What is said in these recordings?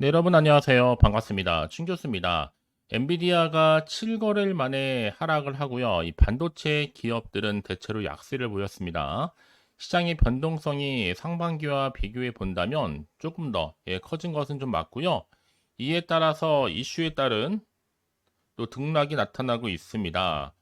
네, 여러분 안녕하세요. 반갑습니다. 춘 교수입니다. 엔비디아가 7거래일 만에 하락을 하고요. 이 반도체 기업들은 대체로 약세를 보였습니다. 시장의 변동성이 상반기와 비교해 본다면 조금 더 예, 커진 것은 좀 맞고요. 이에 따라서 이슈에 따른 또 등락이 나타나고 있습니다.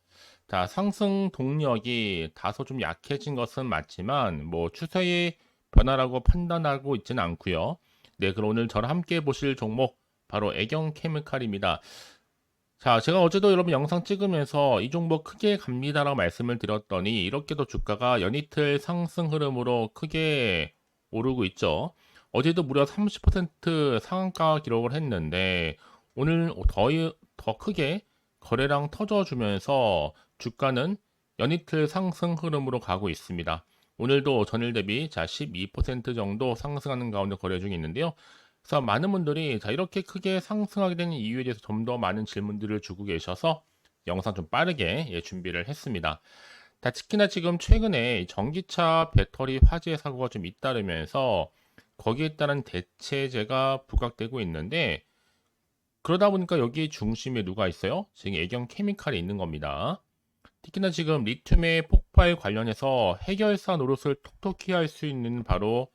자, 상승 동력이 다소 좀 약해진 것은 맞지만 뭐 추세의 변화라고 판단하고 있지는 않고요. 네, 그럼 오늘 저랑 함께 보실 종목 바로 애경 케미칼입니다. 자, 제가 어제도 여러분 영상 찍으면서 이 종목 크게 갑니다라고 말씀을 드렸더니 이렇게도 주가가 연이틀 상승 흐름으로 크게 오르고 있죠. 어제도 무려 30% 상한가 기록을 했는데 오늘 더, 더 크게 거래량 터져주면서 주가는 연이틀 상승 흐름으로 가고 있습니다. 오늘도 전일 대비 자 12% 정도 상승하는 가운데 거래 중에 있는데요. 그래서 많은 분들이 자 이렇게 크게 상승하게 된 이유에 대해서 좀 더 많은 질문들을 주고 계셔서 영상 좀 빠르게 예, 준비를 했습니다. 자, 특히나 지금 최근에 전기차 배터리 화재 사고가 좀 잇따르면서 거기에 따른 대체제가 부각되고 있는데 그러다 보니까 여기 중심에 누가 있어요? 지금 애경 케미칼이 있는 겁니다. 특히나 지금 리튬의 폭발 관련해서 해결사 노릇을 톡톡히 할 수 있는 바로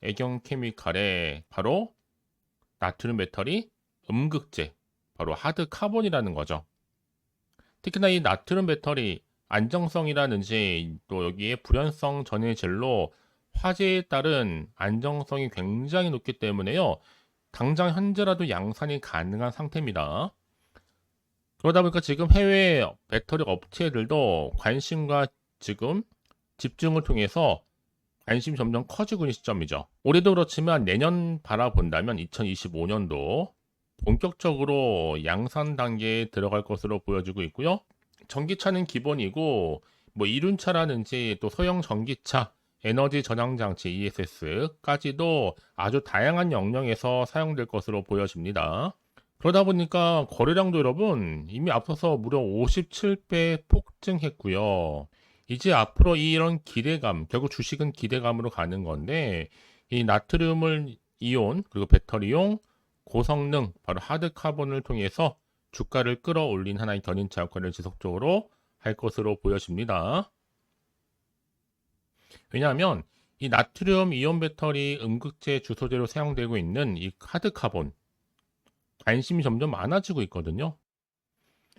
애경 케미칼의 바로 나트륨 배터리 음극재 바로 하드 카본이라는 거죠. 특히나 이 나트륨 배터리 안정성이라든지 또 여기에 불연성 전해질로 화재에 따른 안정성이 굉장히 높기 때문에요. 당장 현재라도 양산이 가능한 상태입니다. 그러다 보니까 지금 해외 배터리 업체들도 관심과 지금 집중을 통해서 관심이 점점 커지고 있는 시점이죠. 올해도 그렇지만 내년 바라본다면 2025년도 본격적으로 양산 단계에 들어갈 것으로 보여지고 있고요. 전기차는 기본이고 뭐 이륜차라든지 또 소형 전기차, 에너지 저장 장치 ESS까지도 아주 다양한 영역에서 사용될 것으로 보여집니다. 그러다 보니까 거래량도 여러분 이미 앞서서 무려 57배 폭증했고요. 이제 앞으로 이런 기대감, 결국 주식은 기대감으로 가는 건데 이 나트륨을 이온 그리고 배터리용 고성능 바로 하드 카본을 통해서 주가를 끌어올린 하나의 견인차 역할을 지속적으로 할 것으로 보여집니다. 왜냐하면 이 나트륨 이온 배터리 음극재 주소재로 사용되고 있는 이 하드 카본 관심이 점점 많아지고 있거든요.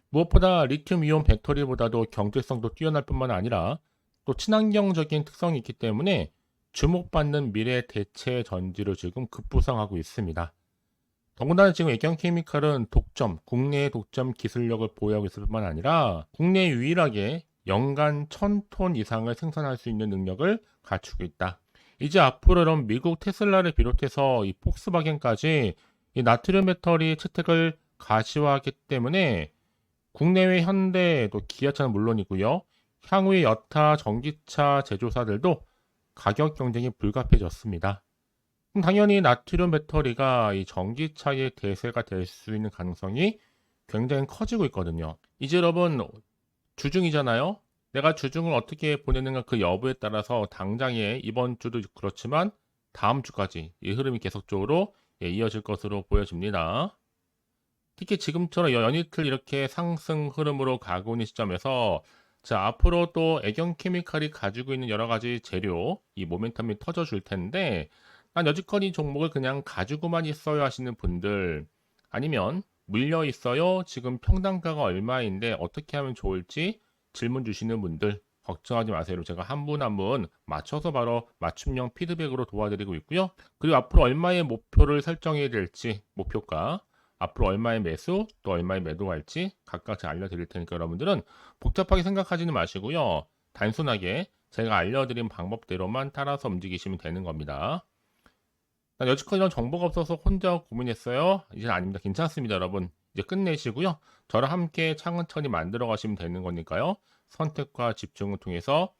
무엇보다 리튬 이온 배터리보다도 경제성도 뛰어날 뿐만 아니라 또 친환경적인 특성이 있기 때문에 주목받는 미래 대체 전지로 지금 급부상하고 있습니다. 더군다나 지금 애경케미칼은 독점, 국내의 독점 기술력을 보유하고 있을 뿐만 아니라 국내 유일하게 연간 1000톤 이상을 생산할 수 있는 능력을 갖추고 있다. 이제 앞으로는 미국 테슬라를 비롯해서 이 폭스바겐까지 이 나트륨 배터리 채택을 가시화하기 때문에 국내외 현대 또 기아차는 물론이고요. 향후의 여타 전기차 제조사들도 가격 경쟁이 불가피해졌습니다. 당연히 나트륨 배터리가 이 전기차의 대세가 될 수 있는 가능성이 굉장히 커지고 있거든요. 이제 여러분 주중이잖아요. 내가 주중을 어떻게 보내는가 그 여부에 따라서 당장에 이번 주도 그렇지만 다음 주까지 이 흐름이 계속적으로 예, 이어질 것으로 보여집니다. 특히 지금처럼 연이틀 이렇게 상승 흐름으로 가고 있는 시점에서 자, 앞으로 또 애경 케미칼이 가지고 있는 여러 가지 재료, 이 모멘텀이 터져 줄 텐데, 난 여지껏 이 종목을 그냥 가지고만 있어야 하시는 분들, 아니면 물려 있어요. 지금 평단가가 얼마인데 어떻게 하면 좋을지 질문 주시는 분들, 걱정하지 마세요. 제가 한 분 한 분 맞춰서 바로 맞춤형 피드백으로 도와드리고 있고요. 그리고 앞으로 얼마의 목표를 설정해야 될지 목표가 앞으로 얼마의 매수 또 얼마의 매도할지 각각 알려드릴 테니까 여러분들은 복잡하게 생각하지는 마시고요. 단순하게 제가 알려드린 방법대로만 따라서 움직이시면 되는 겁니다. 여지껏 이런 정보가 없어서 혼자 고민했어요. 이제 아닙니다. 괜찮습니다, 여러분. 이제 끝내시고요. 저랑 함께 차근차근히 만들어 가시면 되는 거니까요. 선택과 집중을 통해서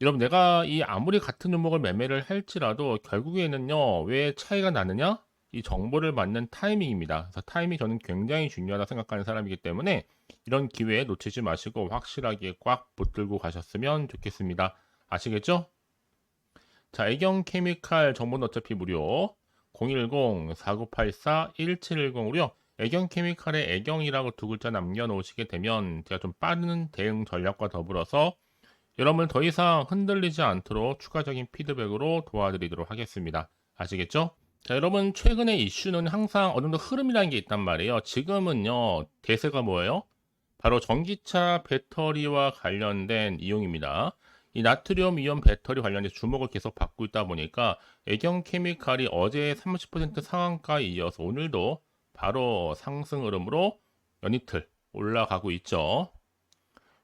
여러분 내가 이 아무리 같은 종목을 매매를 할지라도 결국에는요 왜 차이가 나느냐 이 정보를 받는 타이밍입니다 그래서 타이밍 저는 굉장히 중요하다 생각하는 사람이기 때문에 이런 기회에 놓치지 마시고 확실하게 꽉 붙들고 가셨으면 좋겠습니다 아시겠죠? 자 애경 케미칼 정보는 어차피 무료 010-4984-1710으로요. 애경 케미칼의 애경이라고 두 글자 남겨놓으시게 되면 제가 좀 빠른 대응 전략과 더불어서 여러분 더 이상 흔들리지 않도록 추가적인 피드백으로 도와드리도록 하겠습니다. 아시겠죠? 자, 여러분 최근의 이슈는 항상 어느 정도 흐름이라는 게 있단 말이에요. 지금은요 대세가 뭐예요? 바로 전기차 배터리와 관련된 이용입니다. 이 나트륨 이온 배터리 관련해서 주목을 계속 받고 있다 보니까 애경 케미칼이 어제 30% 상한가에 이어서 오늘도 바로 상승 흐름으로 연이틀 올라가고 있죠.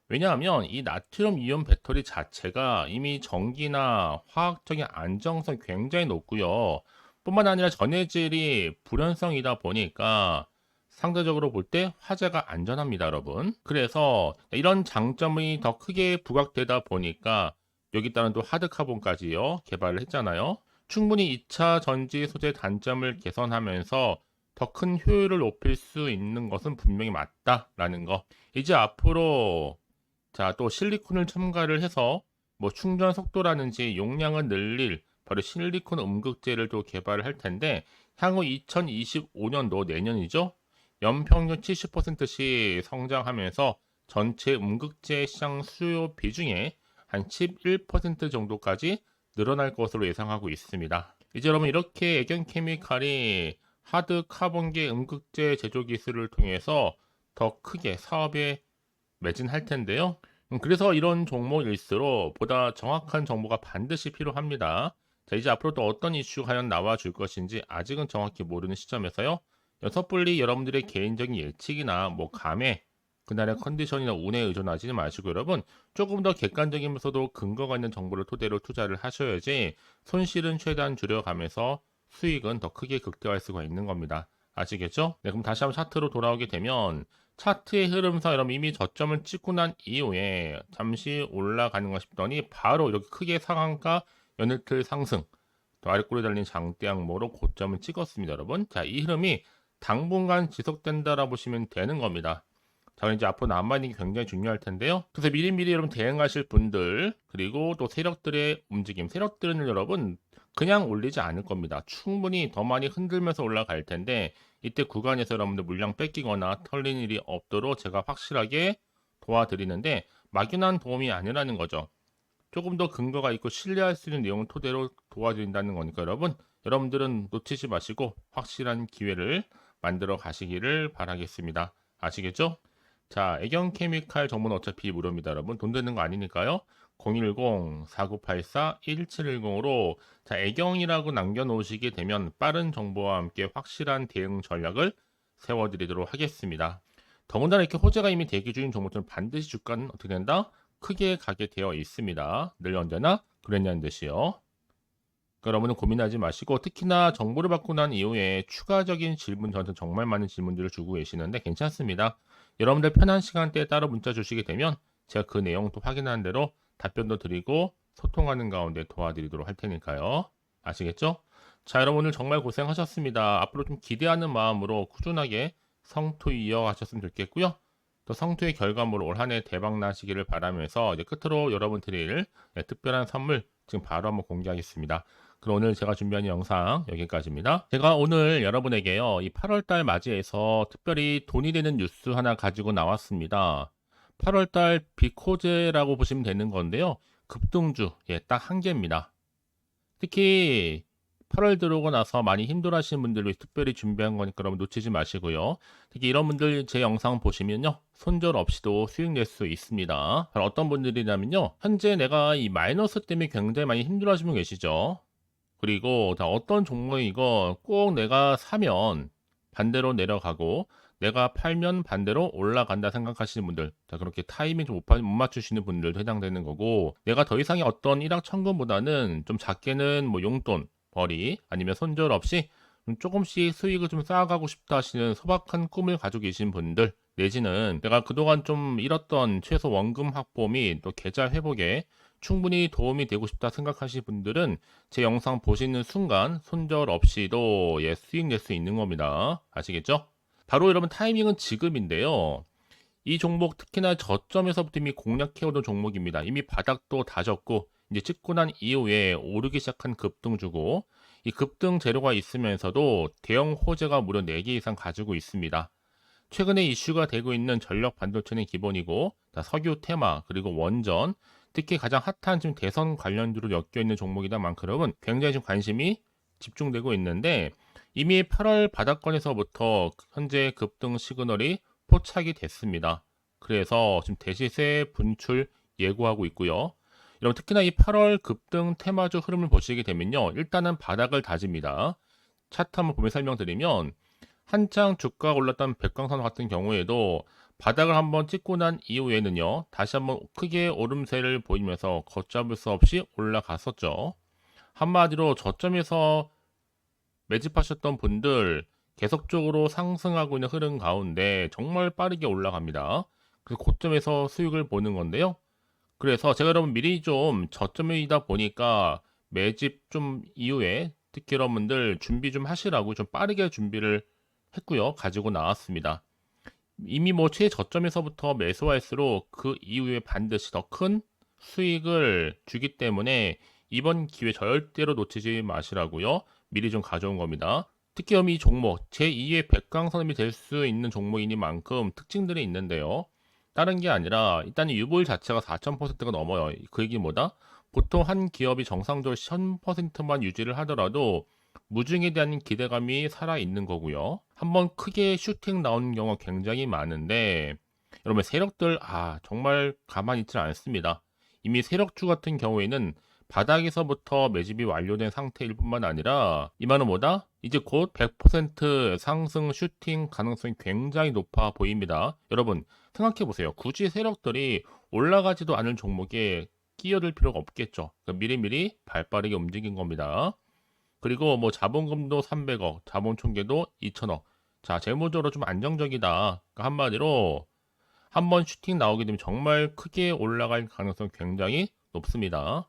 왜냐하면 이 나트륨 이온 배터리 자체가 이미 전기나 화학적인 안정성이 굉장히 높고요. 뿐만 아니라 전해질이 불연성이다 보니까 상대적으로 볼 때 화재가 안전합니다, 여러분. 그래서 이런 장점이 더 크게 부각되다 보니까 여기 따른 또 하드카본까지요 개발을 했잖아요. 충분히 2차 전지 소재 단점을 개선하면서 더 큰 효율을 높일 수 있는 것은 분명히 맞다라는 거. 이제 앞으로 자 또 실리콘을 첨가를 해서 뭐 충전 속도라든지 용량을 늘릴 바로 실리콘 음극재를 또 개발을 할 텐데 향후 2025년도 내년이죠. 연평균 70%씩 성장하면서 전체 음극재 시장 수요 비중의 한 11% 정도까지 늘어날 것으로 예상하고 있습니다. 이제 여러분 이렇게 애견 케미칼이 하드 카본계 음극재 제조 기술을 통해서 더 크게 사업에 매진할 텐데요. 음, 그래서 이런 종목일수록 보다 정확한 정보가 반드시 필요합니다. 자, 이제 앞으로 또 어떤 이슈가 과연 나와 줄 것인지 아직은 정확히 모르는 시점에서요. 섣불리 여러분들의 개인적인 예측이나 뭐 감에 그날의 컨디션이나 운에 의존하지 마시고 여러분 조금 더 객관적이면서도 근거가 있는 정보를 토대로 투자를 하셔야지 손실은 최대한 줄여가면서 수익은 더 크게 극대화할 수가 있는 겁니다. 아시겠죠? 네, 그럼 다시 한번 차트로 돌아오게 되면 차트의 흐름상 여러분 이미 저점을 찍고 난 이후에 잠시 올라가는가 싶더니 바로 이렇게 크게 상한가 연일틀 상승 또 아래꼬리 달린 장대 양모로 고점을 찍었습니다, 여러분. 자, 이 흐름이 당분간 지속된다라 보시면 되는 겁니다. 자, 이제 앞으로 남아있는 게 굉장히 중요할 텐데요. 그래서 미리미리 여러분 대응하실 분들, 그리고 또 세력들의 움직임, 세력들은 여러분 그냥 올리지 않을 겁니다. 충분히 더 많이 흔들면서 올라갈 텐데, 이때 구간에서 여러분들 물량 뺏기거나 털린 일이 없도록 제가 확실하게 도와드리는데, 막연한 도움이 아니라는 거죠. 조금 더 근거가 있고 신뢰할 수 있는 내용을 토대로 도와드린다는 거니까 여러분, 여러분들은 놓치지 마시고 확실한 기회를 만들어 가시기를 바라겠습니다. 아시겠죠? 자, 애경 케미칼 정보는 어차피 무료입니다, 여러분. 돈 드는 거 아니니까요. 010-4984-1710으로 자, 애경이라고 남겨놓으시게 되면 빠른 정보와 함께 확실한 대응 전략을 세워드리도록 하겠습니다. 더군다나 이렇게 호재가 이미 대기 중인 종목들은 반드시 주가는 어떻게 된다? 크게 가게 되어 있습니다. 늘 언제나 그랬냐는 듯이요. 여러분은 고민하지 마시고 특히나 정보를 받고 난 이후에 추가적인 질문 저한테 정말 많은 질문들을 주고 계시는데 괜찮습니다. 여러분들 편한 시간대에 따로 문자 주시게 되면 제가 그 내용 도 확인하는 대로 답변도 드리고 소통하는 가운데 도와드리도록 할 테니까요. 아시겠죠? 자, 여러분 오늘 정말 고생하셨습니다. 앞으로 좀 기대하는 마음으로 꾸준하게 성투 이어가셨으면 좋겠고요. 또 성투의 결과물로 올한해 대박 나시기를 바라면서 이제 끝으로 여러분 드릴 네, 특별한 선물 지금 바로 한번 공개하겠습니다. 그럼 오늘 제가 준비한 영상 여기까지입니다. 제가 오늘 여러분에게요, 이 8월달 맞이해서 특별히 돈이 되는 뉴스 하나 가지고 나왔습니다. 8월달 비코제라고 보시면 되는 건데요. 급등주, 예, 딱 한 개입니다. 특히 8월 들어오고 나서 많이 힘들어하시는 분들 위 특별히 준비한 거니까 여러분 놓치지 마시고요. 특히 이런 분들 제 영상 보시면요. 손절 없이도 수익 낼 수 있습니다. 어떤 분들이냐면요. 현재 내가 이 마이너스 때문에 굉장히 많이 힘들어하시는 분 계시죠. 그리고 어떤 종목이 이거 꼭 내가 사면 반대로 내려가고 내가 팔면 반대로 올라간다 생각하시는 분들 자 그렇게 타이밍 좀 못 맞추시는 분들도 해당되는 거고 내가 더 이상의 어떤 일확천금보다는 좀 작게는 뭐 용돈 벌이 아니면 손절 없이 조금씩 수익을 좀 쌓아가고 싶다 하시는 소박한 꿈을 가지고 계신 분들 내지는 내가 그동안 좀 잃었던 최소 원금 확보 및 또 계좌 회복에 충분히 도움이 되고 싶다 생각하시는 분들은 제 영상 보시는 순간 손절 없이도 예, 수익 낼 수 있는 겁니다. 아시겠죠? 바로 여러분 타이밍은 지금인데요. 이 종목 특히나 저점에서부터 이미 공략해오던 종목입니다. 이미 바닥도 다졌고 이제 찍고 난 이후에 오르기 시작한 급등주고 이 급등 재료가 있으면서도 대형 호재가 무려 4개 이상 가지고 있습니다. 최근에 이슈가 되고 있는 전력 반도체는 기본이고 자, 석유 테마 그리고 원전 특히 가장 핫한 지금 대선 관련주로 엮여 있는 종목이다 만큼 굉장히 좀 관심이 집중되고 있는데 이미 8월 바닥권에서부터 현재 급등 시그널이 포착이 됐습니다. 그래서 지금 대시세 분출 예고하고 있고요. 여러분 특히나 이 8월 급등 테마주 흐름을 보시게 되면요. 일단은 바닥을 다집니다. 차트 한번 보면 설명드리면 한창 주가가 올랐던 백광선 같은 경우에도 바닥을 한번 찍고 난 이후에는요. 다시 한번 크게 오름세를 보이면서 걷잡을 수 없이 올라갔었죠. 한마디로 저점에서 매집하셨던 분들 계속적으로 상승하고 있는 흐름 가운데 정말 빠르게 올라갑니다. 그래서 고점에서 수익을 보는 건데요. 그래서 제가 여러분 미리 좀 저점이다 보니까 매집 좀 이후에 특히 여러분들 준비 좀 하시라고 좀 빠르게 준비를 했고요. 가지고 나왔습니다. 이미 뭐 최저점에서부터 매수할수록 그 이후에 반드시 더 큰 수익을 주기 때문에 이번 기회 절대로 놓치지 마시라고요. 미리 좀 가져온 겁니다. 특히 이 종목 제2의 백강선임이 될 수 있는 종목이니만큼 특징들이 있는데요. 다른 게 아니라 일단 유볼 자체가 4,000%가 넘어요. 그 얘기 뭐다? 보통 한 기업이 정상적으로 1000%만 유지를 하더라도 무중에 대한 기대감이 살아 있는 거고요. 한번 크게 슈팅 나오는 경우가 굉장히 많은데 여러분 세력들 아 정말 가만히 있지 않습니다. 이미 세력주 같은 경우에는 바닥에서부터 매집이 완료된 상태일 뿐만 아니라 이만은 뭐다? 이제 곧 100% 상승 슈팅 가능성이 굉장히 높아 보입니다. 여러분 생각해 보세요. 굳이 세력들이 올라가지도 않을 종목에 끼어들 필요가 없겠죠. 그러니까 미리미리 발빠르게 움직인 겁니다. 그리고 뭐 자본금도 300억, 자본 총계도 2천억. 자, 재무적으로 좀 안정적이다. 그러니까 한마디로 한번 슈팅 나오게 되면 정말 크게 올라갈 가능성이 굉장히 높습니다.